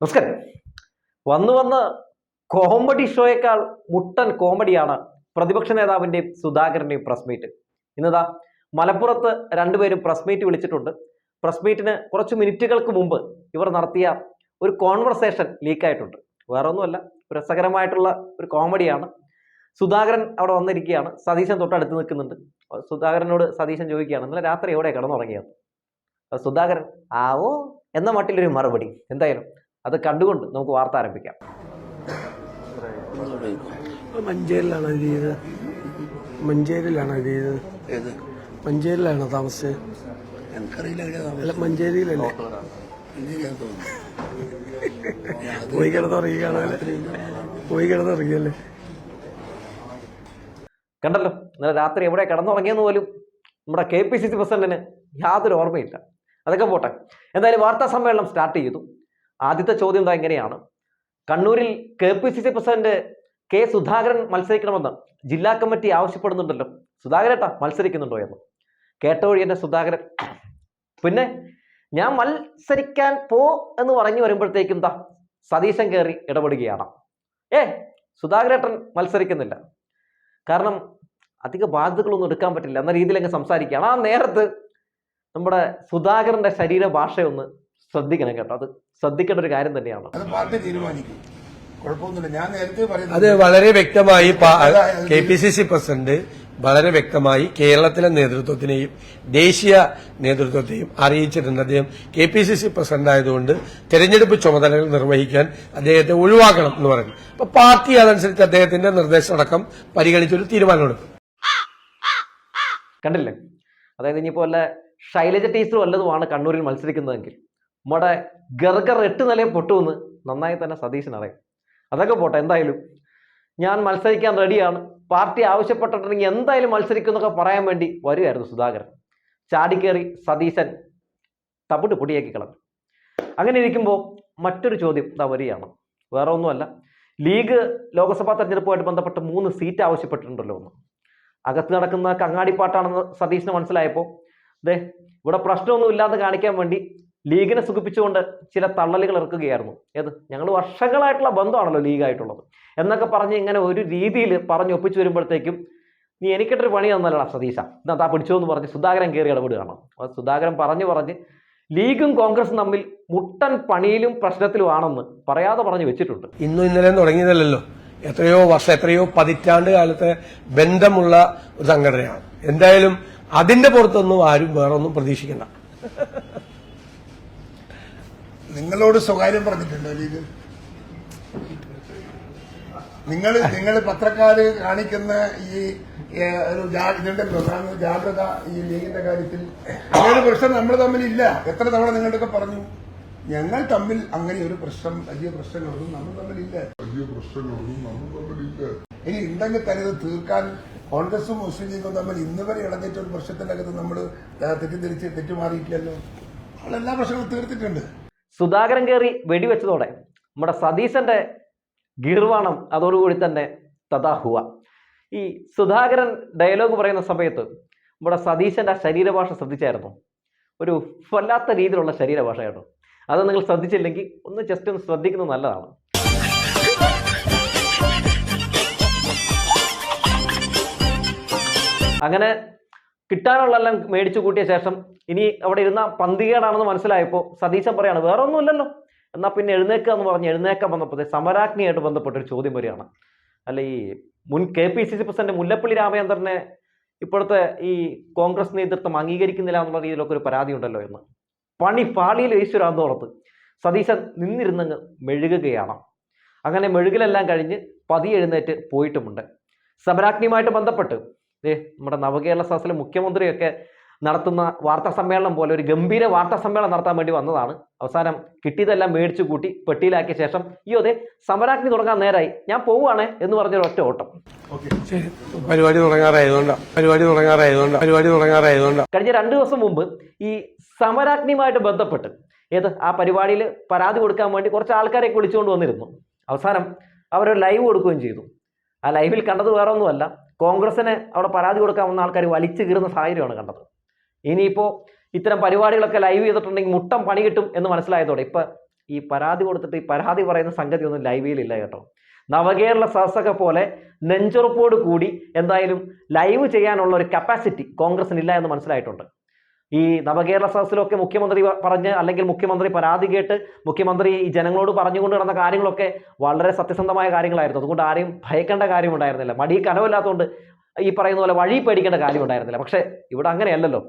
നമസ്കാരം. വന്നു വന്ന് കോമഡി ഷോയേക്കാൾ മുട്ടൻ കോമഡിയാണ് പ്രതിപക്ഷ നേതാവിന്റെയും സുധാകരന്റെയും പ്രസ് മീറ്റ് ഇന്നതാ മലപ്പുറത്ത് രണ്ടുപേരും പ്രസ് മീറ്റ് വിളിച്ചിട്ടുണ്ട്. പ്രസ് മീറ്റിന് കുറച്ച് മിനിറ്റുകൾക്ക് മുമ്പ് ഇവർ നടത്തിയ ഒരു കോൺവെർസേഷൻ ലീക്കായിട്ടുണ്ട് വേറെ ഒന്നുമല്ല രസകരമായിട്ടുള്ള ഒരു കോമഡിയാണ് സുധാകരൻ അവിടെ വന്നിരിക്കുകയാണ്. സതീശൻ തൊട്ടടുത്ത് നിൽക്കുന്നുണ്ട്. സുധാകരനോട് സതീശൻ ചോദിക്കുകയാണ് ഇന്നലെ രാത്രി എവിടെ കിടന്നുറങ്ങിയത്? സുധാകരൻ ആവോ എന്ന മട്ടിലൊരു മറുപടി. എന്തായാലും അത് കണ്ടുകൊണ്ട് നമുക്ക് വാർത്ത ആരംഭിക്കാം. മഞ്ചേരിയിലാണ് ഇത് ചെയ്തത്. മഞ്ചേരിയിലാണ് ഇത് ചെയ്തത്. ഏത്? താമസിച്ചത്. അല്ല മഞ്ചേരിയിലല്ലേ? പോയി കിടന്നുറങ്ങിക്കാണല്ലേ പോയി കിടന്നുറങ്ങിയല്ലേ? കണ്ടല്ലോ ഇന്നലെ രാത്രി എവിടെ കിടന്നുറങ്ങിയെന്ന് പോലും നമ്മുടെ കെ പി സി സി പ്രസിഡന്റിന് യാതൊരു ഓർമ്മയില്ല. അതൊക്കെ പോട്ടെ. എന്തായാലും വാർത്താ സമ്മേളനം സ്റ്റാർട്ട് ചെയ്തു. ആദ്യത്തെ ചോദ്യം എന്താ എങ്ങനെയാണ് കണ്ണൂരിൽ K P C C president K Sudhakaran മത്സരിക്കണമെന്ന് ജില്ലാ കമ്മിറ്റി ആവശ്യപ്പെടുന്നുണ്ടല്ലോ. സുധാകരേട്ടാ മത്സരിക്കുന്നുണ്ടോ എന്ന്. കേട്ട വഴി എന്റെ സുധാകരൻ. പിന്നെ ഞാൻ മത്സരിക്കാൻ പോ എന്ന് പറഞ്ഞു വരുമ്പോഴത്തേക്കും എന്താ സതീശൻ കയറി ഇടപെടുകയാണ്. ഏ സുധാകരേട്ടൻ മത്സരിക്കുന്നില്ല. കാരണം അധിക ബാധ്യതകളൊന്നും എടുക്കാൻ പറ്റില്ല എന്ന രീതിയിൽ അങ്ങ് സംസാരിക്കുകയാണ്. ആ നേരത്ത് നമ്മുടെ സുധാകരന്റെ ശരീര ഭാഷയൊന്ന് ശ്രദ്ധിക്കണം കേട്ടോ. അത് ശ്രദ്ധിക്കേണ്ട ഒരു കാര്യം തന്നെയാണ്. അത് പാർട്ടി തീരുമാനിക്കും. കുഴപ്പമൊന്നുമില്ല. ഞാൻ നേരത്തെ അത് വളരെ വ്യക്തമായി K P C C president വളരെ വ്യക്തമായി കേരളത്തിലെ നേതൃത്വത്തിനെയും ദേശീയ നേതൃത്വത്തെയും അറിയിച്ചിട്ടുണ്ട്. അദ്ദേഹം K P C C president ആയതുകൊണ്ട് തെരഞ്ഞെടുപ്പ് ചുമതലകൾ നിർവഹിക്കാൻ അദ്ദേഹത്തെ ഒഴിവാക്കണം എന്ന് പറഞ്ഞു അപ്പൊ പാർട്ടി അതനുസരിച്ച് അദ്ദേഹത്തിന്റെ നിർദ്ദേശമടക്കം പരിഗണിച്ചൊരു തീരുമാനമെടുക്കും. കണ്ടില്ലേ? അതായത് ഇനിയിപ്പോ വല്ല ശൈലജ ടീച്ചർ വല്ലതുമാണ് കണ്ണൂരിൽ മത്സരിക്കുന്നതെങ്കിൽ നമ്മുടെ ഗർഗർ എട്ട് നിലയെ പൊട്ടുമെന്ന് നന്നായി തന്നെ സതീശൻ അറിയാം. അതൊക്കെ പോട്ടെ എന്തായാലും ഞാൻ മത്സരിക്കാൻ റെഡിയാണ്. പാർട്ടി ആവശ്യപ്പെട്ടിട്ടുണ്ടെങ്കിൽ എന്തായാലും മത്സരിക്കും എന്നൊക്കെ പറയാൻ വേണ്ടി വരുമായിരുന്നു സുധാകരൻ. ചാടിക്കേറി സതീശൻ തവിട്ട് പൊടിയാക്കി കളഞ്ഞു. അങ്ങനെ ഇരിക്കുമ്പോൾ മറ്റൊരു ചോദ്യം ഇതാ വരികയാണ്. വേറെ ഒന്നുമല്ല. ലീഗ് ലോക്സഭാ തെരഞ്ഞെടുപ്പുമായിട്ട് ബന്ധപ്പെട്ട് മൂന്ന് സീറ്റ് ആവശ്യപ്പെട്ടിട്ടുണ്ടല്ലോ ഒന്ന്. അകത്ത് നടക്കുന്ന കങ്ങാടിപ്പാട്ടാണെന്ന് സതീശന് മനസ്സിലായപ്പോൾ ദേ ഇവിടെ പ്രശ്നമൊന്നും ഇല്ലാന്ന് കാണിക്കാൻ വേണ്ടി ലീഗിനെ സുഖിപ്പിച്ചുകൊണ്ട് ചില തള്ളലുകൾ ഇറക്കുകയായിരുന്നു. ഏത്? ഞങ്ങൾ വർഷങ്ങളായിട്ടുള്ള ബന്ധമാണല്ലോ ലീഗായിട്ടുള്ളത്. എന്നൊക്കെ പറഞ്ഞ് ഇങ്ങനെ ഒരു രീതിയിൽ പറഞ്ഞ് ഒപ്പിച്ചു വരുമ്പോഴത്തേക്കും നീ എനിക്കിട്ടൊരു പണി തന്നല്ലടാ സതീശ. എന്നാ താ പിടിച്ചോ എന്ന് പറഞ്ഞ് സുധാകരൻ കയറി ഇടപെടുകയാണ് സുധാകരൻ പറഞ്ഞു പറഞ്ഞ് ലീഗും കോൺഗ്രസും തമ്മിൽ മുട്ടൻ പണിയിലും പ്രശ്നത്തിലുമാണെന്ന് പറയാതെ പറഞ്ഞു വെച്ചിട്ടുണ്ട്. ഇന്നും ഇന്നലെ തുടങ്ങിയതല്ലല്ലോ. എത്രയോ വർഷം എത്രയോ പതിറ്റാണ്ട് കാലത്തെ ബന്ധമുള്ള ഒരു സംഘടനയാണ്. എന്തായാലും അതിന്റെ പുറത്തൊന്നും ആരും വേറൊന്നും പ്രതീക്ഷിക്കണ്ട. നിങ്ങളോട് സ്വകാര്യം പറഞ്ഞിട്ടുണ്ടോ ലീഗ്? നിങ്ങൾ നിങ്ങൾ പത്രക്കാര് കാണിക്കുന്ന ഈ ഒരു ഇതുണ്ടല്ലോ ജാഗ്രത ഈ ലീഗിന്റെ കാര്യത്തിൽ. അങ്ങനെ പ്രശ്നം നമ്മൾ തമ്മിൽ ഇല്ല എത്ര തവണ നിങ്ങളുടെയൊക്കെ പറഞ്ഞു? ഞങ്ങൾ തമ്മിൽ അങ്ങനെ ഒരു പ്രശ്നം വലിയ പ്രശ്നങ്ങളൊന്നും നമ്മൾ തമ്മിലില്ല. വലിയ പ്രശ്നങ്ങളൊന്നും നമ്മൾ തമ്മിലില്ല. ഇനി ഉണ്ടെങ്കിൽ തന്നെ ഇത് തീർക്കാൻ കോൺഗ്രസും മുസ്ലിം ലീഗും തമ്മിൽ ഇന്ന് വരെ ഇളഞ്ഞിട്ട് ഒരു പ്രശ്നത്തിന്റെ അകത്ത് നമ്മൾ തെറ്റിദ്ധരിച്ച് തെറ്റുമാറിയിട്ടില്ലല്ലോ. നമ്മൾ എല്ലാ പ്രശ്നങ്ങളും തീർത്തിട്ടുണ്ട്. സുധാകരൻ കയറി വെടിവെച്ചതോടെ നമ്മുടെ സതീശന്റെ ഗീർവാണം അതോടുകൂടി തന്നെ തഥാഹുവ. ഈ സുധാകരൻ ഡയലോഗ് പറയുന്ന സമയത്ത് നമ്മുടെ സതീശന്റെ ശരീരഭാഷ ശ്രദ്ധിച്ചായിരുന്നു. ഒരു വല്ലാത്ത രീതിയിലുള്ള ശരീരഭാഷ കേട്ടോ അത് നിങ്ങൾ ശ്രദ്ധിച്ചില്ലെങ്കിൽ ഒന്ന് ജസ്റ്റ് ഒന്ന് ശ്രദ്ധിക്കുന്നത് നല്ലതാണ്. അങ്ങനെ കിട്ടാനുള്ളതെല്ലാം മേടിച്ചു കൂട്ടിയ ശേഷം ഇനി അവിടെ ഇരുന്ന പന്തികേടാണെന്ന് മനസ്സിലായപ്പോൾ സതീശൻ പറയാണ് വേറെ ഒന്നുമില്ലല്ലോ എന്നാൽ പിന്നെ എഴുന്നേക്കുക എന്ന് പറഞ്ഞ് എഴുന്നേക്കാൻ വന്നപ്പോൾ സമരാജ്ഞിയായിട്ട് ബന്ധപ്പെട്ട ഒരു ചോദ്യം വരികയാണ്. അല്ല ഈ മുൻ K P C C president Mullappally രാമചന്ദ്രനെ ഇപ്പോഴത്തെ ഈ കോൺഗ്രസ് നേതൃത്വം അംഗീകരിക്കുന്നില്ല എന്നുള്ള രീതിയിലൊക്കെ ഒരു പരാതി ഉണ്ടല്ലോ എന്ന്. പണി പാളിയിൽ ഈശ്വരാന്തോളത്ത് സതീശൻ നിന്നിരുന്നങ്ങ് മെഴുകുകയാണ്. അങ്ങനെ മെഴുകിലെല്ലാം കഴിഞ്ഞ് പതി എഴുന്നേറ്റ് പോയിട്ടുമുണ്ട്. സമരാജ്ഞിയുമായിട്ട് ബന്ധപ്പെട്ട് നമ്മുടെ നവകേരള സദസ്സിലെ മുഖ്യമന്ത്രിയൊക്കെ നടത്തുന്ന വാർത്താ സമ്മേളനം പോലെ ഒരു ഗംഭീര വാർത്താ സമ്മേളനം നടത്താൻ വേണ്ടി വന്നതാണ്. അവസാനം കിട്ടിയതെല്ലാം മേടിച്ചു കൂട്ടി പെട്ടിയിലാക്കിയ ശേഷം അയ്യോ അതെ സമരാഗ്നി തുടങ്ങാൻ നേരായി. ഞാൻ പോവുകയാണ് എന്ന് പറഞ്ഞൊരു ഒറ്റ ഓട്ടം. പരിപാടി പരിപാടി പരിപാടി കഴിഞ്ഞ രണ്ടു ദിവസം മുമ്പ് ഈ സമരാഗ്നിയുമായിട്ട് ബന്ധപ്പെട്ട് ഏത് ആ പരിപാടിയിൽ പരാതി കൊടുക്കാൻ വേണ്ടി കുറച്ച് ആൾക്കാരെ വിളിച്ചുകൊണ്ട് വന്നിരുന്നു. അവസാനം അവരൊരു ലൈവ് കൊടുക്കുകയും ചെയ്തു. ആ ലൈവിൽ കണ്ടത് വേറെ ഒന്നുമല്ല കോൺഗ്രസിന് അവിടെ പരാതി കൊടുക്കാൻ വന്ന ആൾക്കാർ വലിച്ചു കീറുന്ന സാഹചര്യമാണ് കണ്ടത്. ഇനിയിപ്പോൾ ഇത്തരം പരിപാടികളൊക്കെ ലൈവ് ചെയ്തിട്ടുണ്ടെങ്കിൽ മുട്ടം പണി കിട്ടും എന്ന് മനസ്സിലായതോടെ ഇപ്പം ഈ പരാതി കൊടുത്തിട്ട് ഈ പരാതി പറയുന്ന സംഗതി ഒന്നും ലൈവിലില്ല കേട്ടോ. നവകേരള സദസ്സൊക്കെ പോലെ നെഞ്ചുറപ്പോട് കൂടി എന്തായാലും ലൈവ് ചെയ്യാനുള്ള ഒരു കപ്പാസിറ്റി കോൺഗ്രസിന് ഇല്ല എന്ന് മനസ്സിലായിട്ടുണ്ട്. ഈ നവകേരള സദസ്സിലൊക്കെ മുഖ്യമന്ത്രി പറഞ്ഞ് അല്ലെങ്കിൽ മുഖ്യമന്ത്രി പരാതി കേട്ട് മുഖ്യമന്ത്രി ഈ ജനങ്ങളോട് പറഞ്ഞുകൊണ്ട് നടന്ന കാര്യങ്ങളൊക്കെ വളരെ സത്യസന്ധമായ കാര്യങ്ങളായിരുന്നു. അതുകൊണ്ട് ആരെയും ഭയക്കേണ്ട കാര്യമുണ്ടായിരുന്നില്ല. മടി കനവില്ലാത്തതുകൊണ്ട് ഈ പറയുന്ന പോലെ വഴി പേടിക്കേണ്ട കാര്യം ഉണ്ടായിരുന്നില്ല പക്ഷേ ഇവിടെ അങ്ങനെയല്ലല്ലോ.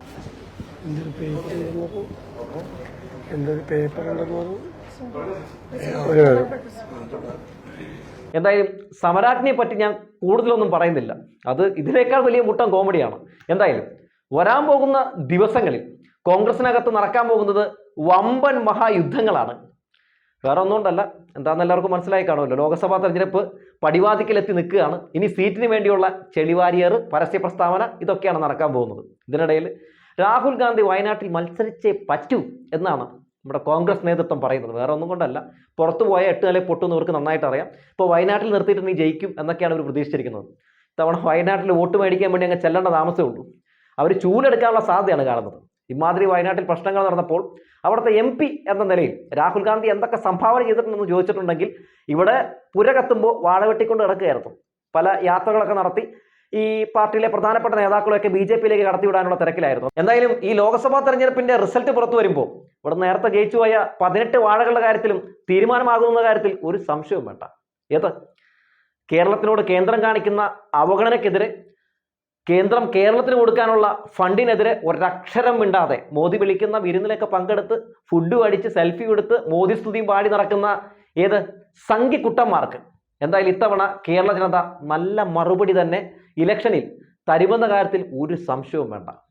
എന്തായാലും സമരാജ്ഞിയെ പറ്റി ഞാൻ കൂടുതലൊന്നും പറയുന്നില്ല. അത് ഇതിനേക്കാൾ വലിയ മുട്ടം കോമഡിയാണ്. എന്തായാലും വരാൻ പോകുന്ന ദിവസങ്ങളിൽ കോൺഗ്രസിനകത്ത് നടക്കാൻ പോകുന്നത് വമ്പൻ മഹായുദ്ധങ്ങളാണ്. വേറെ ഒന്നുകൊണ്ടല്ല എന്താണെന്ന് എല്ലാവർക്കും മനസ്സിലായി കാണുമല്ലോ. ലോക്സഭാ തെരഞ്ഞെടുപ്പ് പടിവാതിക്കലെത്തി നിൽക്കുകയാണ്. ഇനി സീറ്റിന് വേണ്ടിയുള്ള ചെളിവാരിയർ പരസ്യ പ്രസ്താവന ഇതൊക്കെയാണ് നടക്കാൻ പോകുന്നത്. ഇതിനിടയിൽ രാഹുൽ ഗാന്ധി വയനാട്ടിൽ മത്സരിച്ചേ പറ്റൂ എന്നാണ് നമ്മുടെ കോൺഗ്രസ് നേതൃത്വം പറയുന്നത്. വേറെ ഒന്നും കൊണ്ടല്ല പുറത്തു പോയ എട്ട് നില പൊട്ടുന്നവർക്ക് നന്നായിട്ട് അറിയാം. ഇപ്പോൾ വയനാട്ടിൽ നിർത്തിയിട്ട് നീ ജയിക്കും എന്നൊക്കെയാണ് അവർ പ്രതീക്ഷിച്ചിരിക്കുന്നത്. തവണ വയനാട്ടിൽ വോട്ട് മേടിക്കാൻ വേണ്ടി അങ്ങ് ചെല്ലേണ്ട താമസമേ ഉള്ളൂ. അവർ ചൂലെടുക്കാനുള്ള സാധ്യതയാണ് കാണുന്നത്. ഇമാതിരി വയനാട്ടിൽ പ്രശ്നങ്ങൾ നടന്നപ്പോൾ അവിടുത്തെ എം പി എന്ന നിലയിൽ രാഹുൽ ഗാന്ധി എന്തൊക്കെ സംഭാവന ചെയ്തിട്ടുണ്ടെന്ന് ചോദിച്ചിട്ടുണ്ടെങ്കിൽ ഇവിടെ പുര കത്തുമ്പോൾ വാഴ വെട്ടിക്കൊണ്ട് കിടക്കുകയായിരുന്നു. പല യാത്രകളൊക്കെ നടത്തി ഈ പാർട്ടിയിലെ പ്രധാനപ്പെട്ട നേതാക്കളെയൊക്കെ ബി ജെ പിയിലേക്ക് കടത്തിവിടാനുള്ള തിരക്കിലായിരുന്നു. എന്തായാലും ഈ ലോക്സഭാ തെരഞ്ഞെടുപ്പിന്റെ റിസൾട്ട് പുറത്തു വരുമ്പോൾ ഇവിടെ നേരത്തെ ജയിച്ചു പോയ പതിനെട്ട് വാഴകളുടെ കാര്യത്തിലും തീരുമാനമാകുന്ന കാര്യത്തിൽ ഒരു സംശയവും വേണ്ട. ഏത്? കേരളത്തിനോട് കേന്ദ്രം കാണിക്കുന്ന അവഗണനയ്ക്കെതിരെ കേന്ദ്രം കേരളത്തിന് കൊടുക്കാനുള്ള ഫണ്ടിനെതിരെ ഒരക്ഷരം മിണ്ടാതെ മോദി വിളിക്കുന്ന വിരുന്നിലൊക്കെ പങ്കെടുത്ത് ഫുഡ് അടിച്ച് സെൽഫി എടുത്ത് മോദി സ്തുതിയും പാടി നടക്കുന്ന ഏത് സംഘിക്കുട്ടന്മാർക്ക്. എന്തായാലും ഇത്തവണ കേരള ജനത നല്ല മറുപടി തന്നെ ഇലക്ഷനിൽ തരുമെന്ന കാര്യത്തിൽ ഒരു സംശയവും വേണ്ട.